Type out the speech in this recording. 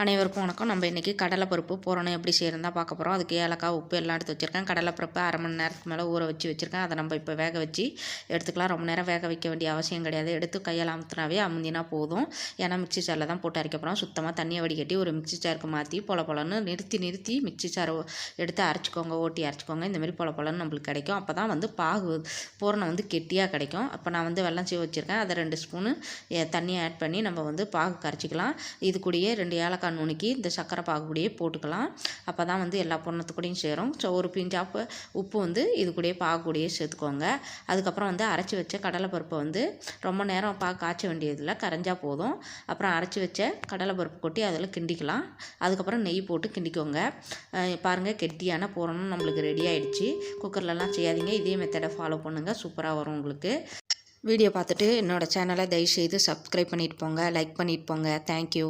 அனைவருக்கும் வணக்கம். நம்ம இன்றைக்கி கடலைப்பருப்பு பூரணம் எப்படி செய்யறதா பார்க்க போகிறோம் அதுக்கு ஏலக்காய் உப்பு எல்லாம் எடுத்து வச்சுருக்கேன். கடலைப்பருப்பு அரை மணி நேரத்துக்கு மேலே ஊற வச்சு வச்சுருக்கேன். அதை நம்ம இப்போ வேக வச்சு எடுத்துக்கலாம். ரொம்ப நேரம் வேக வைக்க வேண்டிய அவசியம் கிடையாது. எடுத்து கையால் அமுத்தினாவே அமுந்தினா போதும். ஏன்னா மிக்ஸி சாரில் தான் போட்டு அரைக்க போகிறோம் சுத்தமாக தண்ணியை வடிகட்டி ஒரு மிக்ஸி சாருக்கு மாற்றி பொல பொலன்னு நிறுத்தி நிறுத்தி மிக்ஸி சாரை எடுத்து அரைச்சிக்கோங்க. ஓட்டி அரைச்சிக்கோங்க. இந்தமாரி பொல பொலன்னு நம்மளுக்கு கிடைக்கும். அப்போ தான் வந்து பாகு பூரணம் வந்து கெட்டியாக கிடைக்கும். அப்போ நான் வந்து வெள்ளம் சீவ வச்சுருக்கேன். அதை ரெண்டு ஸ்பூனு தண்ணியை ஆட் பண்ணி நம்ம வந்து பாகு கரைச்சிக்கலாம். இது கூடயே ரெண்டு ஏலக்காய் நுணுக்கி இந்த சர்க்கரை பாகு கூடயே போட்டுக்கலாம். அப்போ தான் வந்து எல்லா பொண்ணத்துக்கூடையும் சேரும். ஸோ ஒரு பிஞ்சாப்பு உப்பு வந்து இது கூடயே பாகு கூடயே சேர்த்துக்கோங்க. அதுக்கப்புறம் வந்து அரைச்சி வச்ச கடலைப்பருப்பை வந்து ரொம்ப நேரம் பா காய்ச்ச வேண்டியதில்லை. கரைஞ்சால் போதும். அப்புறம் அரைச்சி வச்ச கடலைப்பருப்பு கொட்டி அதில் கிண்டிக்கலாம். அதுக்கப்புறம் நெய் போட்டு கிண்டிக்கோங்க. பாருங்கள் கெட்டியான பூரணம் நம்மளுக்கு ரெடி ஆயிடுச்சு. குக்கர்லலாம் செய்யாதீங்க. இதே மெத்தடை ஃபாலோ பண்ணுங்கள் சூப்பராக வரும் உங்களுக்கு. வீடியோ பார்த்துட்டு என்னோடய சேனலை தயவுசெய்து சப்ஸ்கிரைப் பண்ணிட்டு போங்க. லைக் பண்ணிட்டு போங்க. தேங்க்யூ